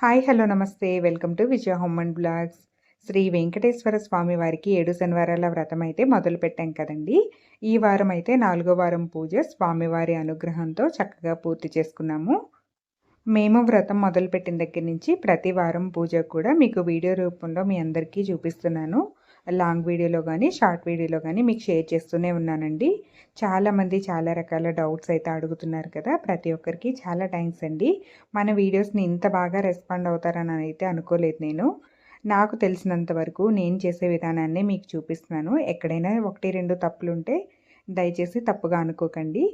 Hi hello నమస్తే. Welcome to Vijaya home and blogs. Sri Venkateswara Swamy వారికి ఏడు శనివారాల వ్రతం అయితే మొదలు పెట్టాం కదండి. ఈ వారం అయితే నాలుగో వారం పూజ స్వామివారి అనుగ్రహంతో చక్కగా పూర్తి చేసుకున్నాము. మేము వ్రతం మొదలుపెట్టిన దగ్గర నుంచి ప్రతి వారం పూజ కూడా మీకు వీడియో రూపంలో మీ అందరికీ చూపిస్తున్నాను. లాంగ్ వీడియోలో కానీ షార్ట్ వీడియోలో కానీ మీకు షేర్ చేస్తూనే ఉన్నానండి. చాలామంది చాలా రకాల డౌట్స్ అయితే అడుగుతున్నారు కదా ప్రతి ఒక్కరికి చాలా థ్యాంక్స్ అండి. మన వీడియోస్ని ఇంత బాగా రెస్పాండ్ అవుతారని అయితే అనుకోలేదు నేను. నాకు తెలిసినంత వరకు నేను చేసే విధానాన్ని మీకు చూపిస్తున్నాను. ఎక్కడైనా ఒకటి రెండు తప్పులుంటే దయచేసి తప్పుగా అనుకోకండి.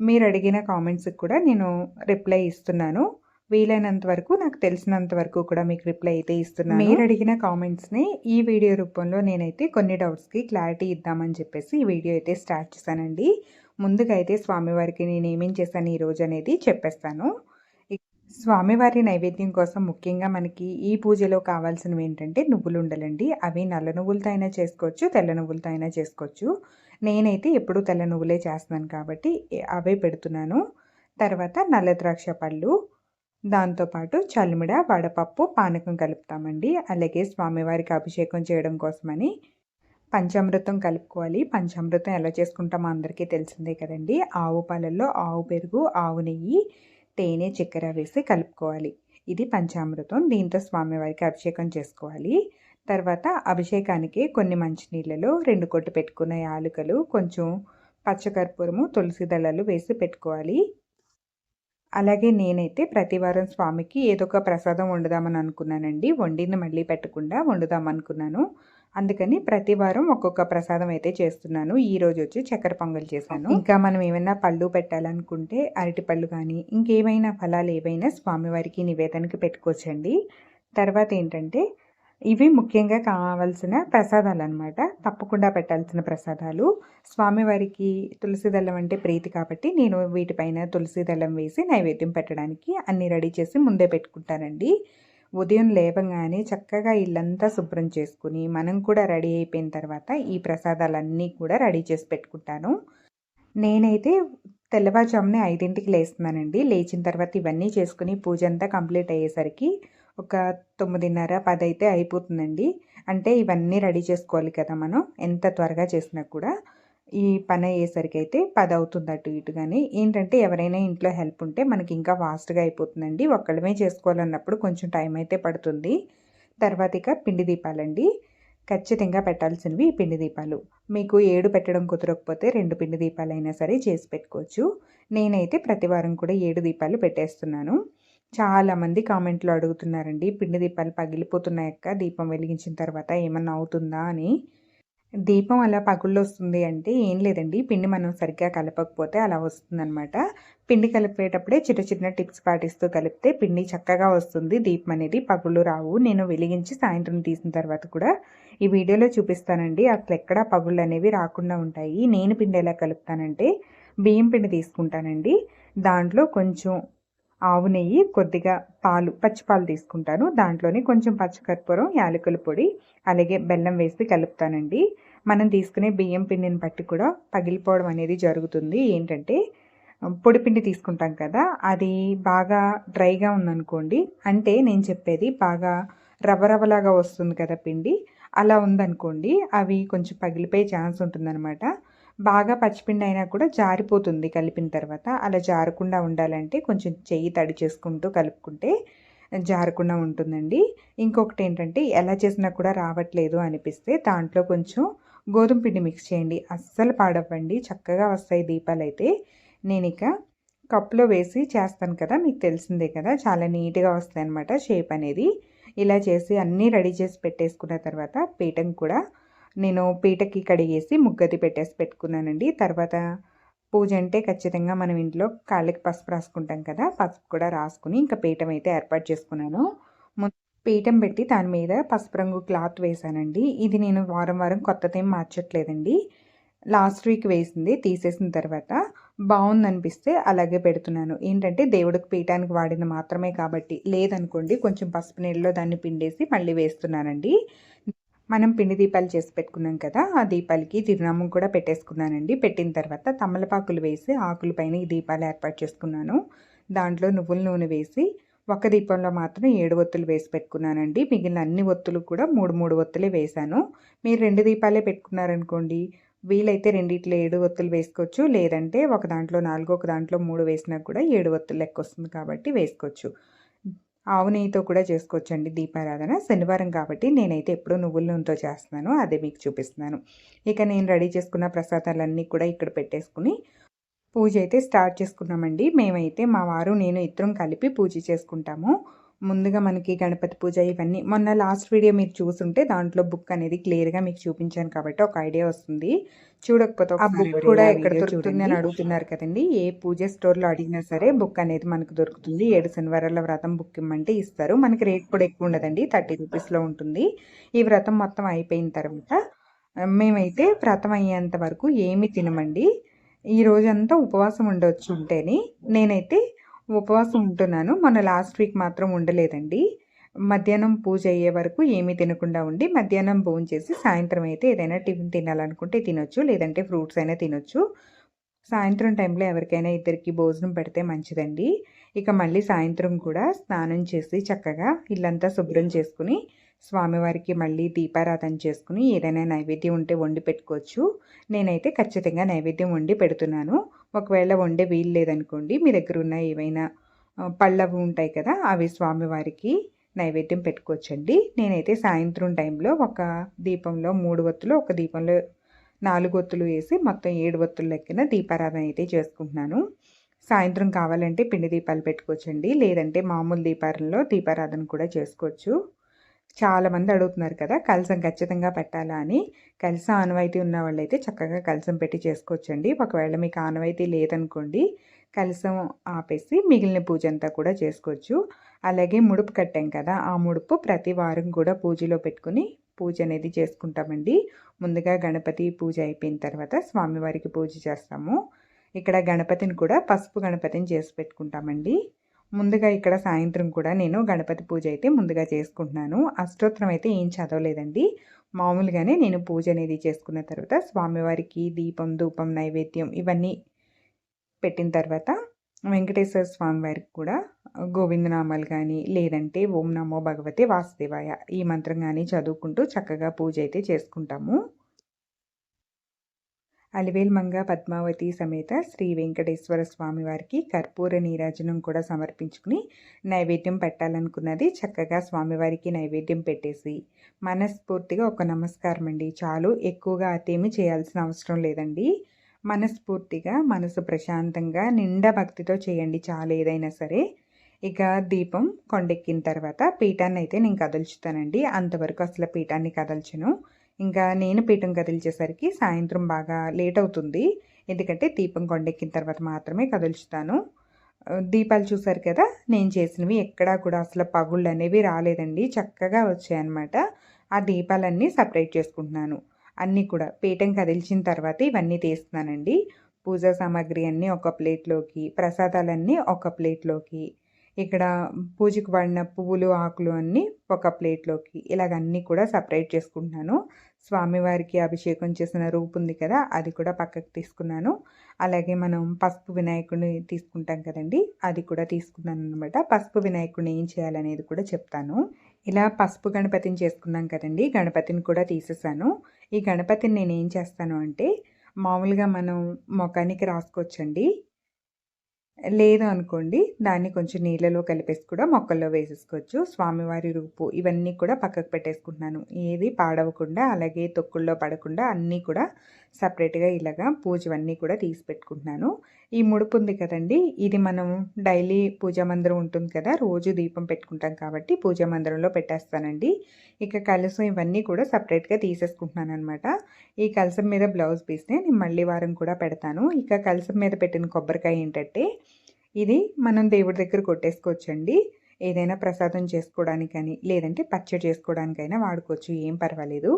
మీరు అడిగిన కామెంట్స్కి కూడా నేను రిప్లై ఇస్తున్నాను. వీలైనంత వరకు నాకు తెలిసినంత వరకు కూడా మీకు రిప్లై అయితే ఇస్తున్నాను. మీరు అడిగిన కామెంట్స్ని ఈ వీడియో రూపంలో నేనైతే కొన్ని డౌట్స్కి క్లారిటీ ఇద్దామని చెప్పేసి ఈ వీడియో అయితే స్టార్ట్ చేశానండి. ముందుగా అయితే స్వామివారికి నేను ఏమేం చేశాను ఈరోజు అనేది చెప్పేస్తాను. స్వామివారి నైవేద్యం కోసం ముఖ్యంగా మనకి ఈ పూజలో కావాల్సినవి ఏంటంటే నువ్వులు ఉండాలండి. అవి నల్ల నువ్వులతో అయినా చేసుకోవచ్చు తెల్ల నువ్వులతో అయినా చేసుకోవచ్చు. నేనైతే ఎప్పుడు తెల్ల నువ్వులే చేస్తున్నాను కాబట్టి అవే పెడుతున్నాను. తర్వాత నల్ల ద్రాక్ష పళ్ళు దాంతోపాటు చల్మిడ వడపప్పు పానకం కలుపుతామండి. అలాగే స్వామివారికి అభిషేకం చేయడం కోసమని పంచామృతం కలుపుకోవాలి. పంచామృతం ఎలా చేసుకుంటామో అందరికీ తెలిసిందే కదండి. ఆవు పాలల్లో ఆవు పెరుగు ఆవు నెయ్యి తేనె చక్కెర వేసి కలుపుకోవాలి. ఇది పంచామృతం. దీంతో స్వామివారికి అభిషేకం చేసుకోవాలి. తర్వాత అభిషేకానికి కొన్ని మంచినీళ్ళలో రెండు కొట్టు పెట్టుకున్న యాలుకలు కొంచెం పచ్చకర్పూరము తులసి దళాలు వేసి పెట్టుకోవాలి. అలాగే నేనైతే ప్రతి వారం స్వామికి ఏదో ఒక ప్రసాదం వండుదామని అనుకున్నానండి. వండింది మళ్ళీ పెట్టకుండా వండుదాం అనుకున్నాను. అందుకని ప్రతి వారం ఒక్కొక్క ప్రసాదం అయితే చేస్తున్నాను. ఈ రోజు వచ్చి చక్కెర పొంగల్ చేశాను. ఇంకా మనం ఏమైనా పళ్ళు పెట్టాలనుకుంటే అరటి పళ్ళు కానీ ఇంకేమైనా ఫలాలు ఏవైనా స్వామివారికి నివేదనకి పెట్టుకోవచ్చండి. తర్వాత ఏంటంటే ఇవి ముఖ్యంగా కావాల్సిన ప్రసాదాలు అనమాట తప్పకుండా పెట్టాల్సిన ప్రసాదాలు. స్వామివారికి తులసి దళం అంటే ప్రీతి కాబట్టి నేను వీటిపైన తులసి దళం వేసి నైవేద్యం పెట్టడానికి అన్నీ రెడీ చేసి ముందే పెట్టుకుంటానండి. ఉదయం లేవగానే చక్కగా ఇల్లంతా శుభ్రం చేసుకుని మనం కూడా రెడీ అయిపోయిన తర్వాత ఈ ప్రసాదాలన్నీ కూడా రెడీ చేసి పెట్టుకుంటాను. నేనైతే తెల్లవారుజామునే ఐదింటికి లేస్తున్నానండి. లేచిన తర్వాత ఇవన్నీ చేసుకుని పూజ అంతా కంప్లీట్ అయ్యేసరికి ఒక తొమ్మిదిన్నర పది అయితే అయిపోతుందండి. అంటే ఇవన్నీ రెడీ చేసుకోవాలి కదా మనం. ఎంత త్వరగా చేసినా కూడా ఈ పని అయ్యేసరికి అయితే పది అవుతుంది అటు ఇటు కానీ ఏంటంటే ఎవరైనా ఇంట్లో హెల్ప్ ఉంటే మనకి ఇంకా ఫాస్ట్గా అయిపోతుందండి. ఒక్కళ్ళమే చేసుకోవాలన్నప్పుడు కొంచెం టైం అయితే పడుతుంది. తర్వాత ఇక పిండి దీపాలండి. ఖచ్చితంగా పెట్టాల్సినవి పిండి దీపాలు. మీకు ఏడు పెట్టడం కుదరకపోతే రెండు పిండి దీపాలు అయినా సరే చేసి పెట్టుకోవచ్చు. నేనైతే ప్రతి వారం కూడా ఏడు దీపాలు పెట్టేస్తున్నాను. చాలామంది కామెంట్లు అడుగుతున్నారండి. పిండి దీపాలు పగిలిపోతున్నాయక్క దీపం వెలిగించిన తర్వాత ఏమన్నా అవుతుందా అని. దీపం అలా పగుళ్ళు వస్తుంది అంటే ఏం లేదండి. పిండి మనం సరిగ్గా కలపకపోతే అలా వస్తుందనమాట పిండి కలిపేటప్పుడే చిన్న చిన్న టిప్స్ పాటిస్తూ కలిపితే పిండి చక్కగా వస్తుంది. దీపం అనేది పగుళ్ళు రావు. నేను వెలిగించి సాయంత్రం తీసిన తర్వాత కూడా ఈ వీడియోలో చూపిస్తానండి. అసలు ఎక్కడ పగుళ్ళు అనేవి రాకుండా ఉంటాయి. నేను పిండి ఎలా కలుపుతానంటే బియ్యం పిండి తీసుకుంటానండి. దాంట్లో కొంచెం ఆవు నెయ్యి కొద్దిగా పాలు పచ్చిపాలు తీసుకుంటాను. దాంట్లోనే కొంచెం పచ్చకర్పూరం యాలకుల పొడి అలాగే బెల్లం వేసి కలుపుతానండి. మనం తీసుకునే బియ్యం పిండిని బట్టి కూడా పగిలిపోవడం అనేది జరుగుతుంది. ఏంటంటే పొడి పిండి తీసుకుంటాం కదా అది బాగా డ్రైగా ఉందనుకోండి అంటే నేను చెప్పేది బాగా రవరవలాగా వస్తుంది కదా పిండి అలా ఉందనుకోండి అవి కొంచెం పగిలిపోయే ఛాన్స్ ఉంటుందన్నమాట. బాగా పచ్చిపిండి అయినా కూడా జారిపోతుంది కలిపిన తర్వాత. అలా జారకుండా ఉండాలంటే కొంచెం చెయ్యి తడి చేసుకుంటూ కలుపుకుంటే జారకుండా ఉంటుందండి. ఇంకొకటి ఏంటంటే ఎలా చేసినా కూడా రావట్లేదు అనిపిస్తే దాంట్లో కొంచెం గోధుమ పిండి మిక్స్ చేయండి. అస్సలు పాడవ్వండి. చక్కగా వస్తాయి దీపాలు అయితే నేను ఇక కప్లో వేసి చేస్తాను కదా మీకు తెలిసిందే కదా చాలా నీట్గా వస్తాయి అనమాట షేప్ అనేది. ఇలా చేసి అన్నీ రెడీ చేసి పెట్టేసుకున్న తర్వాత పీఠం కూడా నేను పీటకి కడిగేసి ముగ్గది పెట్టేసి పెట్టుకున్నానండి. తర్వాత పూజ అంటే ఖచ్చితంగా మనం ఇంట్లో కాళ్ళకి పసుపు రాసుకుంటాం కదా పసుపు కూడా రాసుకుని ఇంకా పీఠం అయితే ఏర్పాటు చేసుకున్నాను. పీఠం పెట్టి దాని మీద పసుపు రంగు క్లాత్ వేసానండి ఇది నేను వారం వారం కొత్తదేం మార్చట్లేదండి. లాస్ట్ వీక్ వేసింది తీసేసిన తర్వాత బాగుందనిపిస్తే అలాగే పెడుతున్నాను. ఏంటంటే దేవుడికి పీఠానికి వాడిన మాత్రమే కాబట్టి లేదనుకోండి కొంచెం పసుపు నీళ్ళలో దాన్ని పిండేసి మళ్ళీ వేస్తున్నానండి. మనం పిండి దీపాలు చేసి పెట్టుకున్నాం కదా ఆ దీపాలకి తిరునామం కూడా పెట్టేసుకున్నానండి. పెట్టిన తర్వాత తమలపాకులు వేసి ఆకుల పైన ఈ దీపాలు ఏర్పాటు చేసుకున్నాను. దాంట్లో నువ్వుల నూనె వేసి ఒక దీపంలో మాత్రం ఏడు ఒత్తులు వేసి పెట్టుకున్నానండి. మిగిలిన అన్ని ఒత్తులు కూడా మూడు మూడు ఒత్తులే వేశాను. మీరు రెండు దీపాలే పెట్టుకున్నారనుకోండి వీలైతే రెండిట్లో ఏడు ఒత్తులు వేసుకోవచ్చు. లేదంటే ఒక దాంట్లో నాలుగు ఒక దాంట్లో మూడు వేసినా కూడా ఏడు ఒత్తులు లెక్క వస్తుంది కాబట్టి వేసుకోవచ్చు. ఆవు నెయ్యితో కూడా చేసుకోవచ్చండి దీపారాధన. శనివారం కాబట్టి నేనైతే ఎప్పుడూ నువ్వుల నూనెతో చేస్తున్నాను. అదే మీకు చూపిస్తున్నాను. ఇక నేను రెడీ చేసుకున్న ప్రసాదాలన్నీ కూడా ఇక్కడ పెట్టేసుకుని పూజ అయితే స్టార్ట్ చేసుకున్నామండి. మేమైతే మా వారు నేను ఇద్దరం కలిపి పూజ చేసుకుంటాము. ముందుగా మనకి గణపతి పూజ ఇవన్నీ. మొన్న లాస్ట్ వీడియో మీరు చూసుంటే దాంట్లో బుక్ అనేది క్లియర్గా మీకు చూపించాను కాబట్టి ఒక ఐడియా వస్తుంది. చూడకపోతే ఆ బుక్ కూడా ఎక్కడ దొరుకుతుంది అని అడుగుతున్నారు కదండి. ఏ పూజ స్టోర్లో అడిగినా సరే బుక్ అనేది మనకు దొరుకుతుంది. ఏడు శనివారాల వ్రతం బుక్ ఇమ్మంటే ఇస్తారు. మనకి రేట్ కూడా ఎక్కువ ఉండదండి. థర్టీ రూపీస్లో ఉంటుంది. ఈ వ్రతం మొత్తం అయిపోయిన తర్వాత మేమైతే వ్రతం అయ్యేంత వరకు ఏమి తినమండి. ఈ రోజంతా ఉపవాసం ఉండవచ్చు ఉంటేనే నేనైతే ఉపవాసం ఉంటున్నాను. మొన్న లాస్ట్ వీక్ మాత్రం ఉండలేదండి. మధ్యాహ్నం పూజ అయ్యే వరకు ఏమీ తినకుండా ఉండి మధ్యాహ్నం భోజనం చేసి సాయంత్రం అయితే ఏదైనా టిఫిన్ తినాలనుకుంటే తినొచ్చు లేదంటే ఫ్రూట్స్ అయినా తినొచ్చు. సాయంత్రం టైంలో ఎవరికైనా ఇద్దరికి భోజనం పెడితే మంచిదండి. ఇక మళ్ళీ సాయంత్రం కూడా స్నానం చేసి చక్కగా ఇల్లంతా శుభ్రం చేసుకుని స్వామివారికి మళ్ళీ దీపారాధన చేసుకుని ఏదైనా నైవేద్యం ఉంటే వండి పెట్టుకోవచ్చు. నేనైతే ఖచ్చితంగా నైవేద్యం వండి పెడుతున్నాను. ఒకవేళ వండే వీలు లేదనుకోండి మీ దగ్గర ఉన్న ఏవైనా పళ్ళవి ఉంటాయి కదా అవి స్వామివారికి నైవేద్యం పెట్టుకోవచ్చండి. నేనైతే సాయంత్రం టైంలో ఒక దీపంలో మూడు వత్తులు ఒక దీపంలో నాలుగు ఒత్తులు వేసి మొత్తం ఏడు ఒత్తులు లెక్కన దీపారాధన అయితే చేసుకుంటున్నాను. సాయంత్రం కావాలంటే పిండి దీపాలు పెట్టుకోవచ్చండి. లేదంటే మామూలు దీపారంలో దీపారాధన కూడా చేసుకోవచ్చు. చాలామంది అడుగుతున్నారు కదా కలసం ఖచ్చితంగా పెట్టాలా అని. కలసం ఆనవాయితీ ఉన్న వాళ్ళైతే చక్కగా కలసం పెట్టి చేసుకోవచ్చండి. ఒకవేళ మీకు ఆనవాయితీ లేదనుకోండి కలసం ఆపేసి మిగిలిన పూజ అంతా కూడా చేసుకోవచ్చు. అలాగే ముడుపు కట్టాం కదా ఆ ముడుపు ప్రతి వారం కూడా పూజలో పెట్టుకుని పూజ అనేది చేసుకుంటామండి. ముందుగా గణపతి పూజ అయిపోయిన తర్వాత స్వామివారికి పూజ చేస్తాము. ఇక్కడ గణపతిని కూడా పసుపు గణపతిని చేసి పెట్టుకుంటామండి. ముందుగా ఇక్కడ సాయంత్రం కూడా నేను గణపతి పూజ అయితే ముందుగా చేసుకుంటున్నాను. అష్టోత్తరం అయితే ఏం చదవలేదండి. మామూలుగానే నేను పూజ అనేది చేసుకున్న తర్వాత స్వామివారికి దీపం ధూపం నైవేద్యం ఇవన్నీ పెట్టిన తర్వాత వెంకటేశ్వర స్వామి వారికి కూడా గోవిందనామాలు కానీ లేదంటే ఓం నమో భగవతే వాసుదేవాయ ఈ మంత్రం కానీ చదువుకుంటూ చక్కగా పూజ అయితే చేసుకుంటాము. అలివేల్మంగ పద్మావతి సమేత శ్రీ వెంకటేశ్వర స్వామి వారికి కర్పూర నీరాజనం కూడా సమర్పించుకుని నైవేద్యం పెట్టాలనుకున్నది చక్కగా స్వామివారికి నైవేద్యం పెట్టేసి మనస్ఫూర్తిగా ఒక నమస్కారం అండి. చాలు ఎక్కువగా అతేమి చేయాల్సిన అవసరం లేదండి. మనస్ఫూర్తిగా మనసు ప్రశాంతంగా నిండా భక్తితో చేయండి. చాలు ఏదైనా సరే. ఇక దీపం కొండెక్కిన తర్వాత పీఠాన్ని అయితే నేను కదల్చుతానండి. అంతవరకు అసలు పీఠాన్ని కదల్చను. ఇంకా నేను పీఠం కదిల్చేసరికి సాయంత్రం బాగా లేట్ అవుతుంది. ఎందుకంటే దీపం కొండెక్కిన తర్వాత మాత్రమే కదులుచుతాను. దీపాలు చూసారు కదా నేను చేసినవి ఎక్కడా కూడా అసలు పగుళ్ళు అనేవి రాలేదండి. చక్కగా వచ్చాయన్నమాట. ఆ దీపాలన్నీ సపరేట్ చేసుకుంటున్నాను. అన్నీ కూడా పీఠం కదిల్చిన తర్వాత ఇవన్నీ తీస్తున్నానండి. పూజా సామాగ్రి అన్నీ ఒక ప్లేట్లోకి ప్రసాదాలన్నీ ఒక ప్లేట్లోకి ఇక్కడ పూజకు వాడిన పువ్వులు ఆకులు అన్నీ ఒక ప్లేట్లోకి ఇలాగ అన్నీ కూడా సపరేట్ చేసుకుంటున్నాను. స్వామివారికి అభిషేకం చేసిన రూపు ఉంది కదా అది కూడా పక్కకు తీసుకున్నాను. అలాగే మనం పసుపు వినాయకుడిని తీసుకుంటాం కదండి అది కూడా తీసుకున్నాను అనమాట పసుపు వినాయకుడిని ఏం చేయాలనేది కూడా చెప్తాను. ఇలా పసుపు గణపతిని చేసుకున్నాం కదండి గణపతిని కూడా తీసేసాను. ఈ గణపతిని నేను ఏం చేస్తాను అంటే మామూలుగా మనం ముఖానికి రాసుకోవచ్చండి. లేదు అనుకోండి. దాన్ని కొంచెం నీళ్ళలో కలిపేసి కూడా మొక్కల్లో వేసేసుకోవచ్చు. స్వామివారి రూపు ఇవన్నీ కూడా పక్కకు పెట్టేసుకుంటున్నాను. ఏది పాడవకుండా అలాగే తొక్కుల్లో పడకుండా అన్నీ కూడా సపరేట్గా ఇలాగా పూజవన్నీ కూడా తీసి పెట్టుకుంటున్నాను. ఈ ముడుపు ఉంది కదండి ఇది మనం డైలీ పూజా మందిరం ఉంటుంది కదా రోజు దీపం పెట్టుకుంటాం కాబట్టి పూజా మందిరంలో పెట్టేస్తానండి. ఇక కలసం ఇవన్నీ కూడా సపరేట్గా తీసేసుకుంటున్నాను అనమాట ఈ కలసం మీద బ్లౌజ్ పీస్ని నేను మళ్ళీ వారం కూడా పెడతాను. ఇక కలసం మీద పెట్టిన కొబ్బరికాయ ఏంటంటే ఇది మనం దేవుడి దగ్గర కొట్టేసుకోవచ్చండి. ఏదైనా ప్రసాదం చేసుకోవడానికని లేదంటే పచ్చడి చేసుకోవడానికైనా వాడుకోవచ్చు ఏం పర్వాలేదు.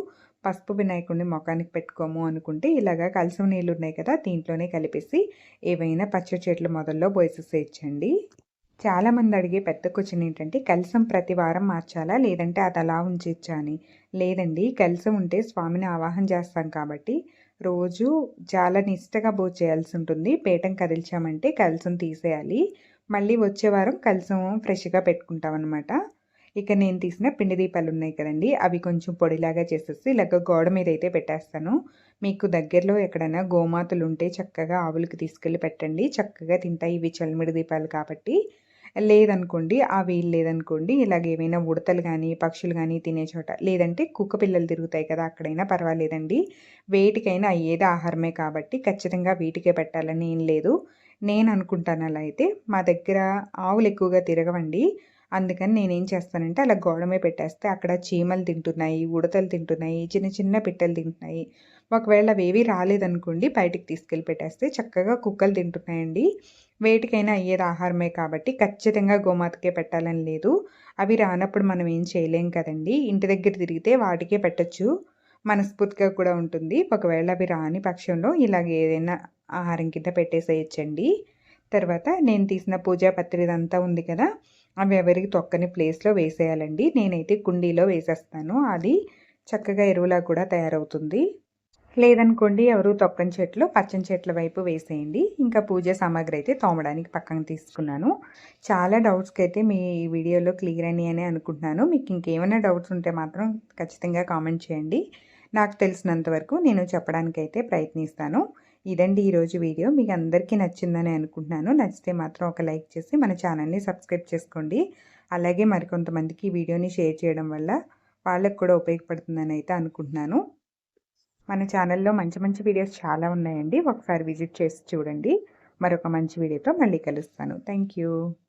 పసుపు వినాయకుడిని మొఖానికి పెట్టుకోము అనుకుంటే ఇలాగా కలసం నీళ్ళు ఉన్నాయి కదా దీంట్లోనే కలిపేసి ఏవైనా పచ్చడి చెట్లు మొదల్లో పోసేసేయచ్చండి చాలామంది అడిగే పెద్ద క్వశ్చన్ ఏంటంటే కలసం ప్రతి వారం మార్చాలా లేదంటే అది అలా ఉంచొచ్చా అని? లేదండి కలసం ఉంటే స్వామిని ఆవాహన చేస్తాం కాబట్టి రోజు చాలా నిష్టగా భోజ చేయాల్సి ఉంటుంది. పేటం కదిల్చామంటే కలసం తీసేయాలి. మళ్ళీ వచ్చే వారం కలిసం ఫ్రెష్గా పెట్టుకుంటాం అనమాట ఇక నేను తీసిన పిండి దీపాలు ఉన్నాయి కదండి అవి కొంచెం పొడిలాగా చేసేసి ఇలాగ గోడ మీద అయితే పెట్టేస్తాను. మీకు దగ్గరలో ఎక్కడైనా గోమాతలు ఉంటే చక్కగా ఆవులకి తీసుకెళ్ళి పెట్టండి. చక్కగా తింటాయి ఇవి చల్మిడి దీపాలు కాబట్టి. లేదనుకోండి ఆ వీలు లేదనుకోండి ఇలాగ ఏమైనా ఉడతలు కానీ పక్షులు కానీ తినే చోట లేదంటే కుక్క పిల్లలు తిరుగుతాయి కదా అక్కడైనా పర్వాలేదండి. వేటికైనా అయ్యేది ఆహారమే కాబట్టి ఖచ్చితంగా వీటికే పెట్టాలని ఏం లేదు. నేను అనుకుంటాను అలా అయితే. మా దగ్గర ఆవులు ఎక్కువగా తిరగవండి. అందుకని నేనేం చేస్తానంటే అలా గోడమే పెట్టేస్తే అక్కడ చీమలు తింటున్నాయి ఉడతలు తింటున్నాయి చిన్న చిన్న పిట్టలు తింటున్నాయి. ఒకవేళ అవేవి రాలేదనుకోండి బయటికి తీసుకెళ్ళి పెట్టేస్తే చక్కగా కుక్కలు తింటున్నాయండి. వేటికైనా అయ్యేది ఆహారమే కాబట్టి ఖచ్చితంగా గోమాతకే పెట్టాలని లేదు. అవి రానప్పుడు మనం ఏం చేయలేం కదండి. ఇంటి దగ్గర తిరిగితే వాటికే పెట్టచ్చు. మనస్ఫూర్తిగా కూడా ఉంటుంది. ఒకవేళ అవి రాని పక్షంలో ఇలాగ ఏదైనా ఆహారం కింద పెట్టేసేయచ్చండి. తర్వాత నేను తీసిన పూజా పత్రిదంతా ఉంది కదా అవి ఎవరికి తొక్కని ప్లేస్లో వేసేయాలండి. నేనైతే కుండీలో వేసేస్తాను. అది చక్కగా ఎరువులా కూడా తయారవుతుంది. లేదనుకోండి ఎవరు తొక్కని చెట్లు పచ్చని చెట్ల వైపు వేసేయండి. ఇంకా పూజ సామాగ్రి అయితే తోమడానికి పక్కన తీసుకున్నాను. చాలా డౌట్స్కి అయితే మీ వీడియోలో క్లియర్ అని అనుకుంటున్నాను. మీకు ఇంకేమైనా డౌట్స్ ఉంటే మాత్రం ఖచ్చితంగా కామెంట్ చేయండి. నాకు తెలిసినంత వరకు నేను చెప్పడానికి అయితే ప్రయత్నిస్తాను. ఇదండి ఈరోజు వీడియో. మీకు అందరికీ నచ్చిందని అనుకుంటున్నాను. నచ్చితే మాత్రం ఒక లైక్ చేసి మన ఛానల్ని సబ్స్క్రైబ్ చేసుకోండి. అలాగే మరికొంతమందికి ఈ వీడియోని షేర్ చేయడం వల్ల వాళ్ళకు కూడా ఉపయోగపడుతుందని అయితే అనుకుంటున్నాను. మన ఛానల్లో మంచి మంచి వీడియోస్ చాలా ఉన్నాయండి. ఒకసారి విజిట్ చేసి చూడండి. మరొక మంచి వీడియోతో మళ్ళీ కలుస్తాను. థ్యాంక్